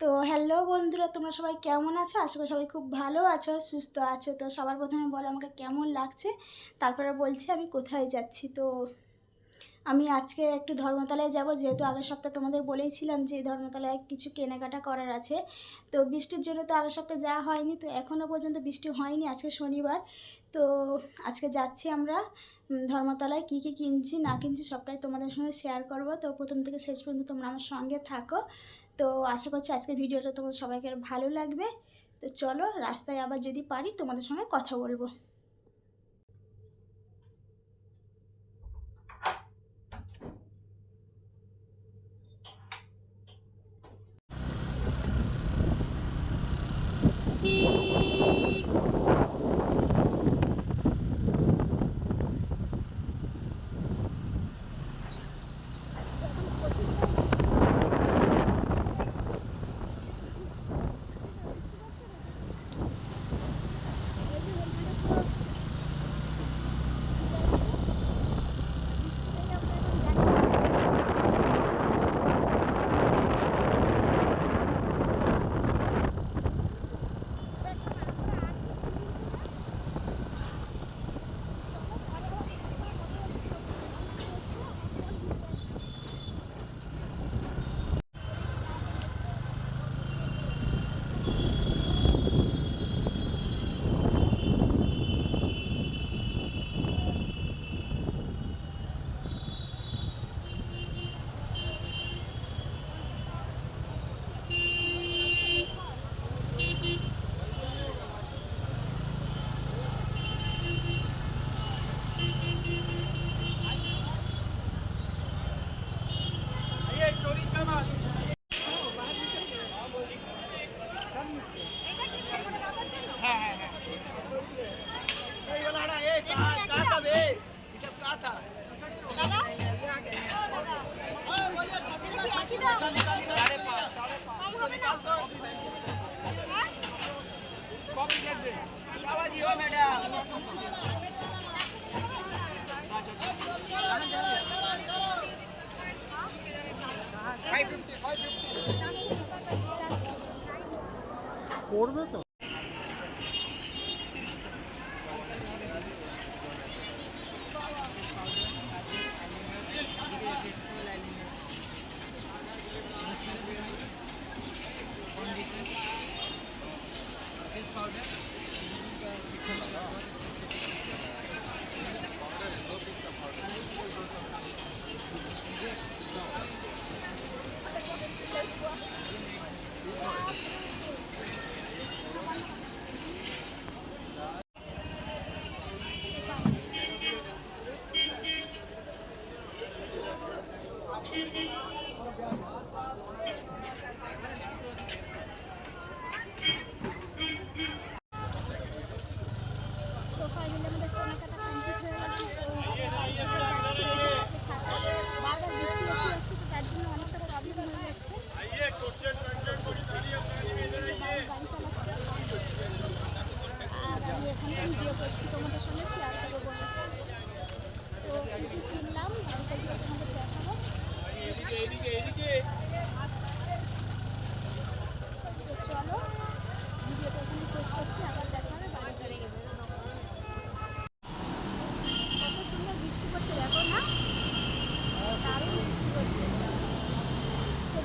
তো হ্যালো বন্ধুরা, তোমরা সবাই কেমন আছো? আশা করি সবাই খুব ভালো আছো, সুস্থ আছো। তো সবার প্রথমে বলো আমাকে কেমন লাগছে? তারপরে বলছি আমি কোথায় যাচ্ছি। তো আমি আজকে একটু ধর্মতলায় যাব, যেহেতু আগের সপ্তাহে তোমাদের বলেইছিলাম যে ধর্মতলায় কিছু কেনাকাটা করার আছে। তো বৃষ্টির জন্য তো আগের সপ্তাহে যাওয়া হয়নি, তো এখনও পর্যন্ত বৃষ্টি হয়নি, আজকে শনিবার। তো আজকে যাচ্ছি আমরা ধর্মতলায় কী কী কিনছি, না কিনছি সবটাই তোমাদের সঙ্গে শেয়ার করব। তো প্রথম থেকে শেষ পর্যন্ত তোমরা আমার সঙ্গে থাকো। তো আশা করছি আজকের ভিডিওটা তোমাদের সবাইকে ভালো লাগবে। তো চলো, রাস্তায় আবার যদি পারি তোমাদের সঙ্গে কথা বলব।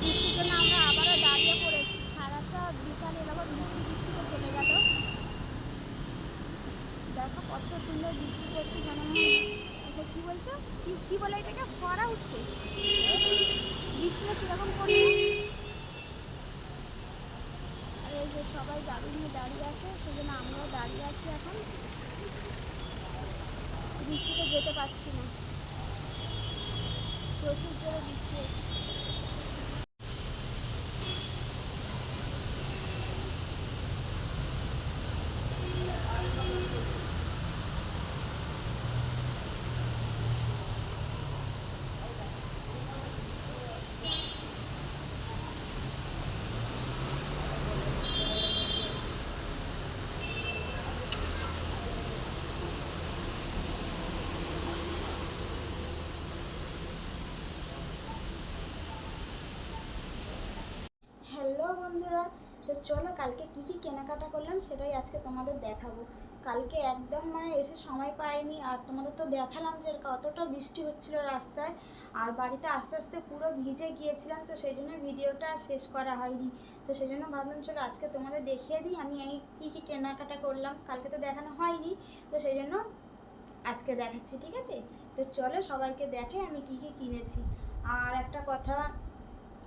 বৃষ্টির জন্য আমরা আবারও দাঁড়িয়ে পড়েছি। সারাটা বিকাল এলাকা বৃষ্টি বৃষ্টি করে চলে গেল। দেখো কত সুন্দর বৃষ্টি পড়ছে কী কি কি বলে উঠছে বৃষ্টিটা পড়ছে আর এই যে সবাই নিয়ে দাঁড়িয়ে আছে আমরাও দাঁড়িয়ে আছি এখন। বৃষ্টিতে যেতে পারছি না। প্রচুর জোরে বৃষ্টি হচ্ছে। তো চলো কালকে কি কি কেনাকাটা করলাম সেটাই আজকে তোমাদের দেখাবো। কালকে একদম মানে এসে সময় পাইনি আর তোমাদের তো দেখালাম যে কতটা বৃষ্টি হচ্ছিল রাস্তায় আর বাড়িতে আস্তে আস্তে পুরো ভিজে গিয়েছিলাম তো সেই জন্য ভিডিওটা শেষ করা হয়নি। তো সেই জন্য ভাবলাম চলো আজকে তোমাদের দেখিয়ে দিই আমি এই কী কী কেনাকাটা করলাম। কালকে তো দেখানো হয়নি তো সেই জন্য আজকে দেখাচ্ছি, ঠিক আছে? তো চলো সবাইকে দেখে আমি কি কি কিনেছি। আর একটা কথা,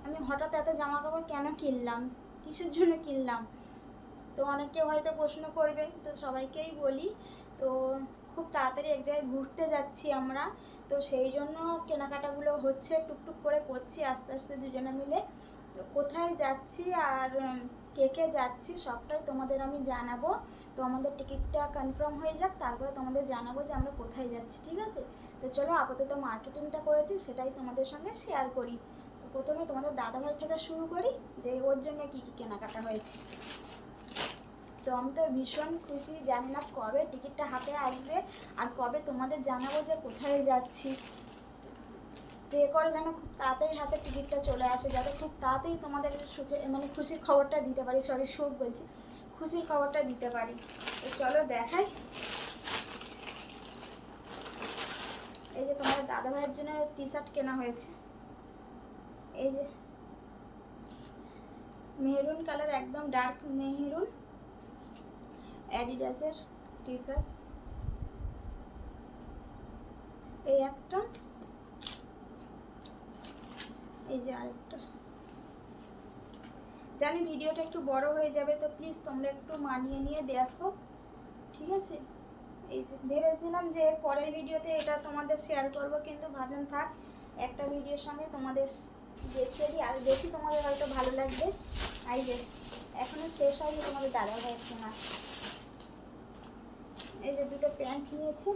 আমি হঠাৎ এত জামা কাপড় কেন কিনলাম? কিসের জন্য কিনলাম? তো অনেকে হয়তো প্রশ্ন করবে, তো সবাইকেই বলি। তো খুব তাড়াতাড়ি এক জায়গায় ঘুরতে যাচ্ছি আমরা। তো সেই জন্য কেনাকাটাগুলো হচ্ছে, টুকটুক করে করছি, আস্তে আস্তে দুজনে মিলে। তো কোথায় যাচ্ছি আর কে কে যাচ্ছি সবটাই তোমাদের আমি জানাব। তো আমাদের টিকিটটা কনফার্ম হয়ে যাক, তারপরে তোমাদের জানাব যে আমরা কোথায় যাচ্ছি, ঠিক আছে? তো চলো আপাতত মার্কেটিংটা করেছি, সেটাই তোমাদের সঙ্গে শেয়ার করি। প্রথমে তোমাদের দাদাভাই থেকে শুরু করি, যে ওর জন্য কী কী কেনাকাটা হয়েছে। তো আমি তো ভীষণ খুশি, জানি না কবে টিকিটটা হাতে আসবে আর কবে তোমাদের জানাব যে কোথায় যাচ্ছি। প্রে করো যেন খুব তাড়াতাড়ি হাতে টিকিটটা চলে আসে, যাতে খুব তাড়াতাড়ি তোমাদের সুখে মানে খুশির খবরটা দিতে পারি সরি সুখ বলছি, খুশির খবরটা দিতে পারি। তো চলো দেখাই। এই যে তোমাদের দাদা ভাইয়ের জন্য টি শার্ট কেনা হয়েছে। এই যে। মেহরুন কালার একদম ডার্ক মেহরুন অ্যাডিডাসের টি শার্ট এই একটা। এই যে আরেকটা। জানি ভিডিওটা একটু বড় হয়ে যাবে, তো প্লিজ তোমরা একটু মানিয়ে নিয়ে দেখো। ঠিক আছে? এই যে, ভেবেছিলাম যে পরের ভিডিওতে এটা তোমাদের শেয়ার করব, কিন্তু ভাবলাম থাক, একটা ভিডিওর সঙ্গে তোমাদের দিই। আর বেশি তোমাদের হয়তো ভালো লাগবে। এই যে, এখনও শেষ হয়নি তোমাদের দাদা ভাইয়ের কেনা এই যে দুটো প্যান্ট নিয়েছি।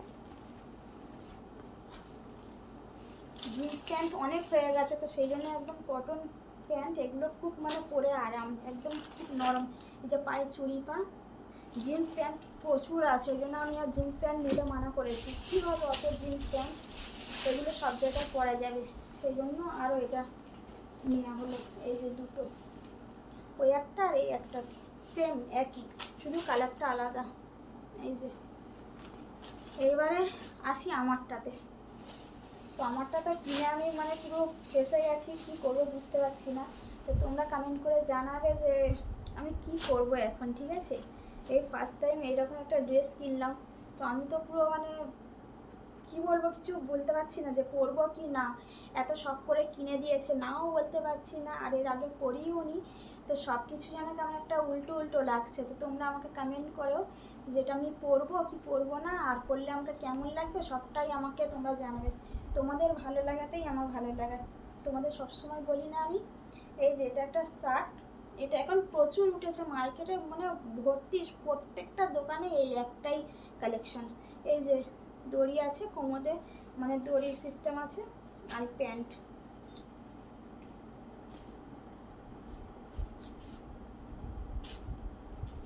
জিন্স প্যান্ট অনেক হয়ে গেছে, তো সেই জন্য একদম কটন প্যান্ট, এগুলো খুব মানে পরে আরাম, একদম খুব নরম। এই যে পায়ে চুড়ি পা, জিন্স প্যান্ট প্রচুর আছে ওই জন্য আমি আর জিন্স প্যান্ট নিতে মানা করেছি। কী হবে অত জিন্স প্যান্ট? এগুলো সব জায়গায় পরা যাবে। সেই জন্য আরও এটা নেওয়া হলো এই যে দুটো। ওই একটা আর এই একটা। সেম একই। শুধু কালারটা আলাদা। এই যে। এইবারে আসি আমারটাতে। তো আমারটা তো কিনে আমি মানে পুরো ফেসে গেছি, কী করব বুঝতে পারছি না। তো তোমরা কমেন্ট করে জানাবে যে আমি কি করব এখন, ঠিক আছে? এই ফার্স্ট টাইম এইরকম একটা ড্রেস কিনলাম। তো আমি তো পুরো মানে কি বলব কিছু বলতে পারছি না, যে পরবো কি না? এত শখ করে কিনে দিয়েছে, নাও বলতে পারছি না। আর এর আগে পরিও নি। তো সব কিছু যেন কেমন একটা উল্টো উল্টো লাগছে। তো তোমরা আমাকে কমেন্ট করো যেটা আমি পরবো কি পরবো না, আর পরলে আমাকে কেমন লাগবে সবটাই আমাকে তোমরা জানাবে। তোমাদের ভালো লাগাতেই আমার ভালো লাগা। তোমাদের সবসময় বলি না আমি, এই যে এটা একটা শার্ট এটা এখন প্রচুর উঠেছে মার্কেটে মানে ভর্তি, প্রত্যেকটা দোকানে এই একটাই কালেকশন এই যে দড়ি আছে, কোমরে মানে দড়ির সিস্টেম আছে, আর প্যান্ট।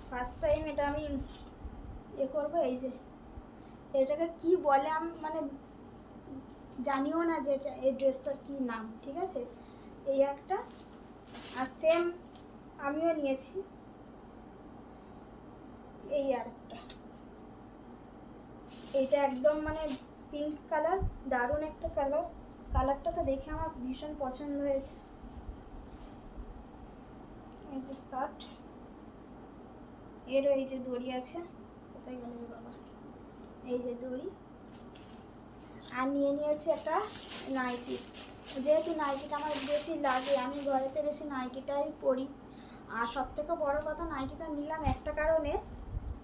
ফার্স্ট টাইম এটা আমি এ করব, এই যে, এটাকে কি বলে আমি মানে জানিও না যে এটা, এই ড্রেসটার কী নাম, ঠিক আছে? এই একটা, আর সেম আমিও নিয়েছি, এই আর একটা। এইটা একদম মানে পিঙ্ক কালার দারুণ একটা কালার কালারটা তো দেখে আমার ভীষণ পছন্দ হয়েছে। এই যে শার্ট এরও এই যে দড়ি আছে। কোথায় গেল বাবা? এই যে দড়ি। আর নিয়ে নিয়েছি একটা নাইটি যেহেতু নাইটিটা আমার বেশি লাগে, আমি ঘরেতে বেশি নাইটিটাই পরি। আর সব থেকে বড়ো কথা নাইটিটা নিলাম একটা কারণে,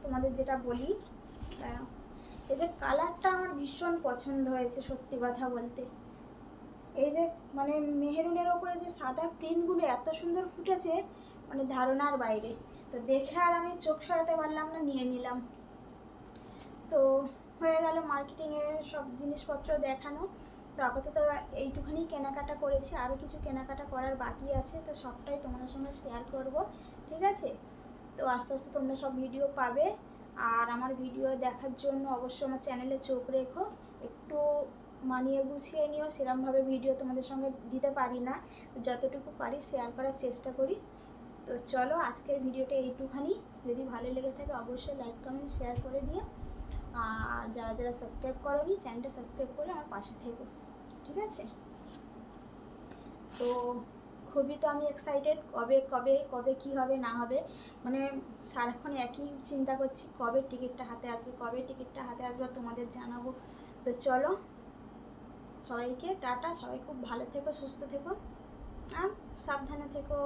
তোমাদের যেটা বলি। এই যে কালারটা আমার ভীষণ পছন্দ হয়েছে, সত্যি কথা বলতে। এই যে মানে মেহেরুনের ওপরে যে সাদা প্রিন্টগুলো এত সুন্দর ফুটেছে মানে ধারণার বাইরে। তো দেখে আর আমি চোখ সরাতে পারলাম না, নিয়ে নিলাম। তো হয়ে গেল মার্কেটিংয়ে সব জিনিসপত্র দেখানো। তো আপাতত এইটুখানি কেনাকাটা করেছি আরও কিছু কেনাকাটা করার বাকি আছে, তো সবটাই তোমাদের সঙ্গে শেয়ার করব, ঠিক আছে? তো আস্তে আস্তে তোমরা সব ভিডিও পাবে। আর আমার ভিডিও দেখার জন্য অবশ্যই আমার চ্যানেলে চোখ রেখো। একটু মানিয়ে গুছিয়ে নিও, সেরমভাবে ভিডিও তোমাদের সঙ্গে দিতে পারি না। যতটুকু পারি শেয়ার করার চেষ্টা করি। তো চলো আজকের ভিডিওটা এইটুখানি। যদি ভালো লেগে থাকে অবশ্যই লাইক কমেন্ট শেয়ার করে দিও। আর যারা যারা সাবস্ক্রাইব করোনি চ্যানেলটা সাবস্ক্রাইব করে আমার পাশে থেকো। ঠিক আছে? তো খুবই তো আমি এক্সাইটেড কবে কবে কবে কি হবে, না হবে। মানে সারাক্ষণ একই চিন্তা করছি, কবে টিকিটটা হাতে আসবে, কবে টিকিটটা হাতে আসবে তোমাদের জানাব। তো চলো, সবাইকে টাটা, সবাই খুব ভালো থেকো, সুস্থ থেকো আর সাবধানে থেকো।